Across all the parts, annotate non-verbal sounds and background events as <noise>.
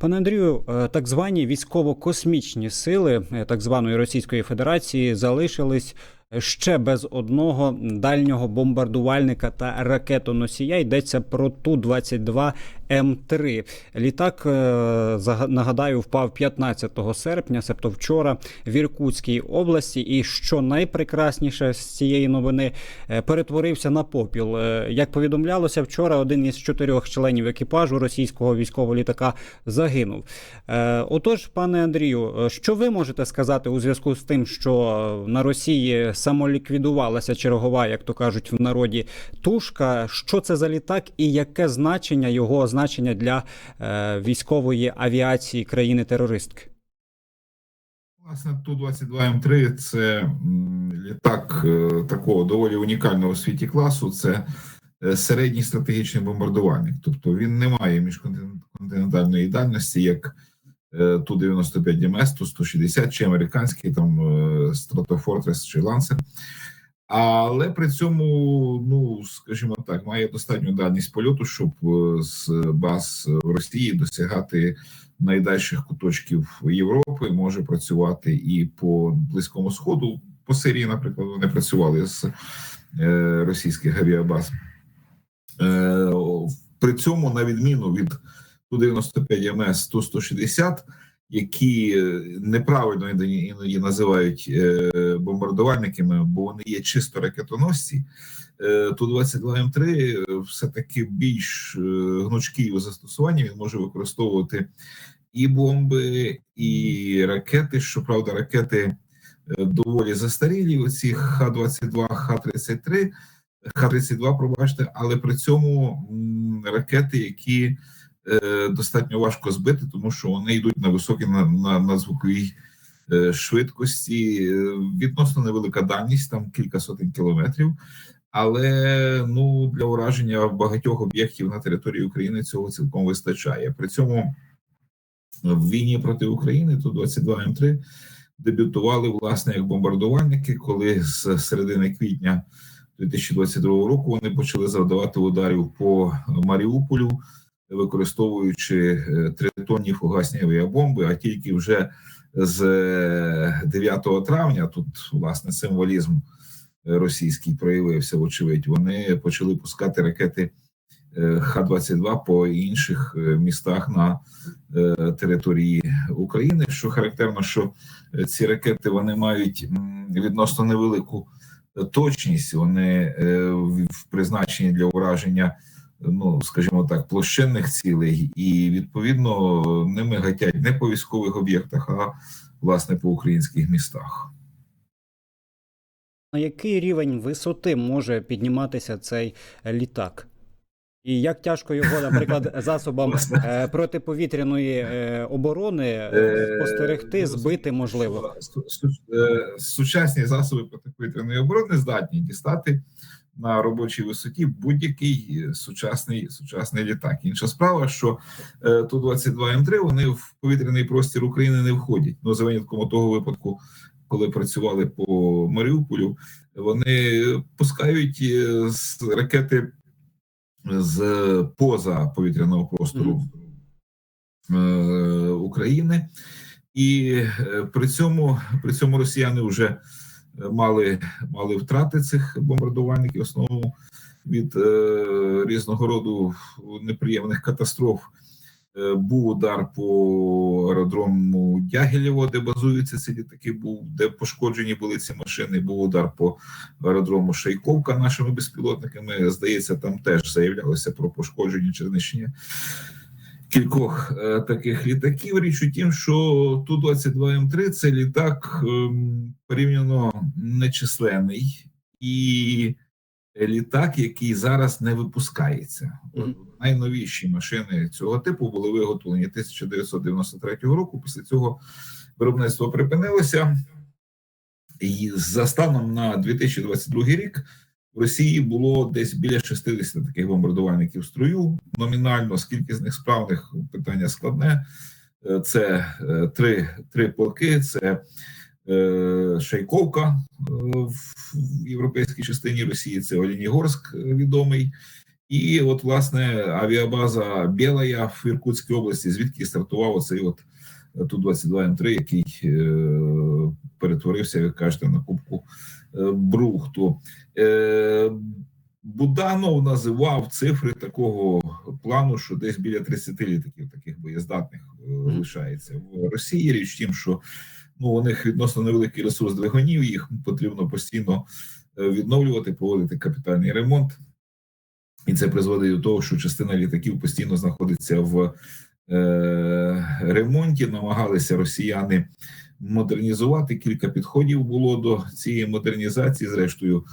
Пане Андрію, е, так звані військово-космічні сили е, так званої Російської Федерації залишились ще без одного дальнього бомбардувальника та ракетоносія. Йдеться про ту 22 М3. Літак е, нагадаю впав 15 серпня, себто вчора в Іркутській області. І що найпрекрасніше з цієї новини е, перетворився на попіл. Е, Як повідомлялося вчора, один із чотирьох членів екіпажу російського військового літака загинув. Отож, пане Андрію, що ви можете сказати у зв'язку з тим, що на Росії самоліквідувалася чергова, як то кажуть в народі, тушка? Що це за літак і яке значення його значення для е, військової авіації країни-терористки? Власне, Ту-22М3 це літак е, такого доволі унікального у світі класу. Це е, середній стратегічний бомбардувальник. Тобто він не має міжконтинентальної дальності, як е, Ту-95 МС, Ту-160 чи американський там Stratofortress чи Lancer. Але при цьому, ну скажімо так, має достатню дальність польоту, щоб е, з баз в Росії досягати найдальших куточків Європи, може працювати і по близькому сходу. По Сирії, наприклад, вони працювали з е, російських авіабаз. Е, при цьому, на відміну від Ту-95 МС Ту-160, які е, неправильно іноді називають е, бомбардувальниками, бо вони є чисто ракетоносці. Е, Ту-22М3 все-таки більш е, гнучкий у застосуванні. Він може використовувати і бомби, і ракети. Щоправда, ракети е, доволі застарілі. Оці Х-22, Х-33, Х-32, пробачте, але при цьому ракети, які е, достатньо важко збити, тому що вони йдуть на високій на, на, на звуковій е, швидкості. Е, Відносно невелика дальність, там кілька сотень кілометрів. Але ну для ураження багатьох об'єктів на території України цього цілком вистачає. При цьому в війні проти України ту 22 М3 дебютували власне як бомбардувальники, коли з середини квітня 2022 року вони почали завдавати ударів по Маріуполю, використовуючи е, тритонні фугасні авіабомби. А тільки вже з е, 9 травня тут власне символізм російський проявився. Вочевидь, вони почали пускати ракети е, Х-22 по інших е, містах на е, території України. Що характерно, що е, ці ракети вони мають відносно невелику е, точність. Вони е, в- призначені для ураження. Ну, скажімо так, площинних цілей, і відповідно ними гатять не по військових об'єктах, а власне по українських містах. На який рівень висоти може підніматися цей літак? І як тяжко його, наприклад, <laughs> засобам е, протиповітряної е, оборони е, спостерегти, збити можливо? Су- су- Сучасні засоби протиповітряної оборони здатні дістати на робочій висоті будь-який е, сучасний сучасний літак. Інша справа, що е, ту 22 М3 вони в повітряний простір України не входять. Ну за винятком того випадку, коли працювали по Маріуполю, вони пускають е, з ракети з поза повітряного простору е, України. І при цьому при цьому росіяни вже мали мали втрати цих бомбардувальників в основному від е, різного роду неприємних катастроф. Е, був удар по аеродрому Дягілєво, де базуються ці літаки, був де пошкоджені були ці машини. Був удар по аеродрому Шейковка нашими безпілотниками. Здається, там теж заявлялося про пошкодження чи знищення кількох е, таких літаків. Річ у тім, що Ту-22М3 це літак ем, порівняно нечисленний і літак, який зараз не випускається. Найновіші машини цього типу були виготовлені 1993 року. Після цього виробництво припинилося. І за станом на 2022 рік Росії було десь біля 60 таких бомбардувальників в строю. Номінально, скільки з них справних питання складне. Е, Це е, три, три полки, це е, Шайковка е, в європейській частині Росії, це Олінігорськ відомий, І от, власне, авіабаза Білая в Іркутській області, звідки стартував оцей от Ту-22М3, який е, перетворився, як кажете, на кубку е, Брухту. Е, Буданов називав цифри такого плану, що десь біля 30 літаків таких боєздатних лишається в Росії. Річ в тім, що ну у них відносно невеликий ресурс двигунів, їх потрібно постійно відновлювати, проводити капітальний ремонт, і це призводить до того, що частина літаків постійно знаходиться в ремонті. Намагалися росіяни модернізувати. Кілька підходів було до цієї модернізації. Зрештою,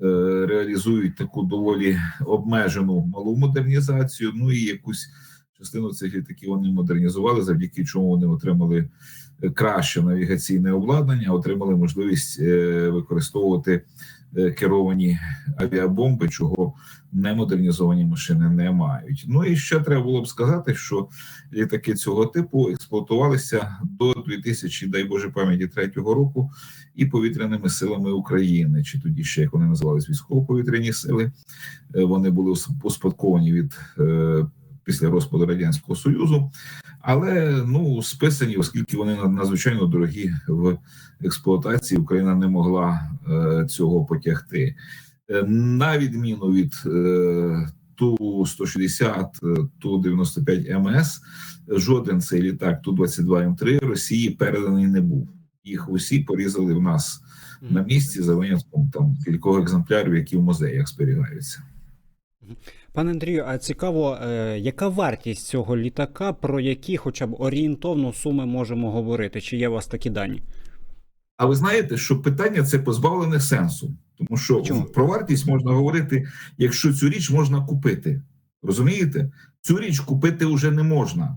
е, реалізують таку доволі обмежену малу модернізацію. Ну і якусь частину цих літаків вони модернізували, завдяки чому вони отримали е, краще навігаційне обладнання, отримали можливість е, використовувати керовані авіабомби, чого немодернізовані машини не мають. Ну і ще треба було б сказати, що літаки цього типу експлуатувалися до 2000, дай Боже пам'яті третього року, і повітряними силами України, чи тоді ще як вони називались військово-повітряні сили. Е, Вони були успадковані від е, після розпаду радянського союзу, але ну списані, оскільки вони над- надзвичайно дорогі в експлуатації. Україна не могла е, цього потягти. Е, На відміну від е, ту 160 ту 95 МС, жоден цей літак ту 22 М3 Росії переданий не був. Їх усі порізали в нас на місці за винятком там кількох екземплярів, які в музеях зберігаються. Пане Андрію, а цікаво, е, яка вартість цього літака, про які хоча б орієнтовно суми можемо говорити? Чи є у вас такі дані? А ви знаєте, що питання це позбавлене сенсу, тому що Чому? про вартість можна говорити, якщо цю річ можна купити. Розумієте? Цю річ купити вже не можна.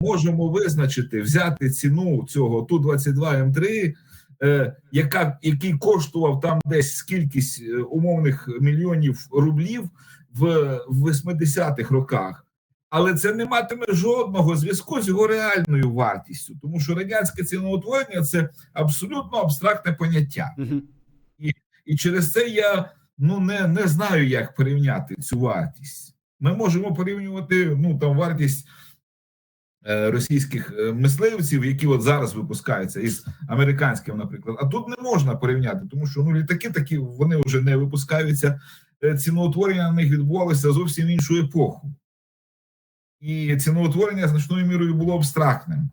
Можемо визначити, взяти ціну цього ту 22 М3, е, яка який коштував там десь скількись е, умовних мільйонів рублів в, в 80-х роках. Але це не матиме жодного зв'язку з його реальною вартістю, тому що радянське ціноутворення це абсолютно абстрактне поняття. Угу. І через це я ну не, не знаю, як порівняти цю вартість. Ми можемо порівнювати ну там вартість е, російських е, мисливців, які от зараз випускаються із американським, наприклад. А тут не можна порівняти, тому що ну літаки такі вони вже не випускаються. Е, Ціноутворення на них відбувалося зовсім іншу епоху. І ціноутворення значною мірою було абстрактним.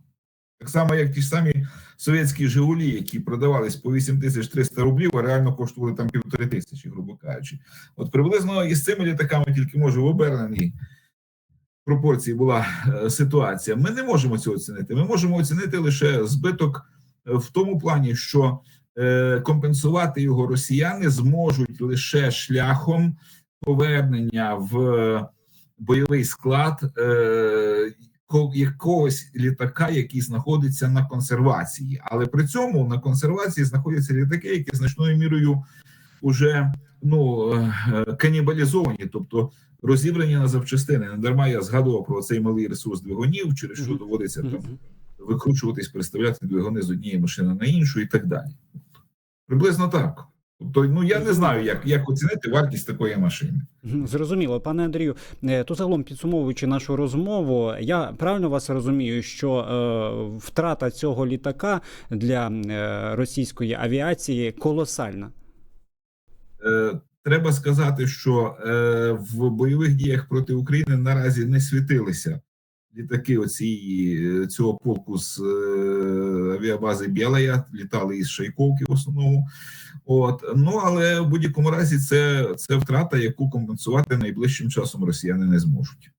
Так само, як ті ж самі совєтські Жигулі, які продавались по 8300 рублів, а реально коштували там півтори тисячі, грубо кажучи. От приблизно із цими літаками тільки може в оберненій пропорції була е, ситуація. Ми не можемо цього оцінити. Ми можемо оцінити лише збиток е, в тому плані, що компенсувати його росіяни зможуть лише шляхом повернення в бойовий склад е, ко- якогось літака, який знаходиться на консервації. Але при цьому на консервації знаходяться літаки, які значною мірою вже ну е, е, канібалізовані, тобто розібрані на запчастини. Не дарма я згадував про цей малий ресурс двигунів, через що доводиться там. Викручуватись, переставляти двигуни з однієї машини на іншу і так далі. Приблизно так. Тобто, ну я не знаю, як, як оцінити вартість такої машини. Зрозуміло, пане Андрію. е, То загалом підсумовуючи нашу розмову, я правильно вас розумію, що е, втрата цього літака для е, російської авіації колосальна. Е, Треба сказати, що е, в бойових діях проти України наразі не світилися літаки оці, цього полку з е, авіабази Білая, літали із Шайковки в основному. От ну але в будь-якому разі це, це втрата, яку компенсувати найближчим часом росіяни не зможуть.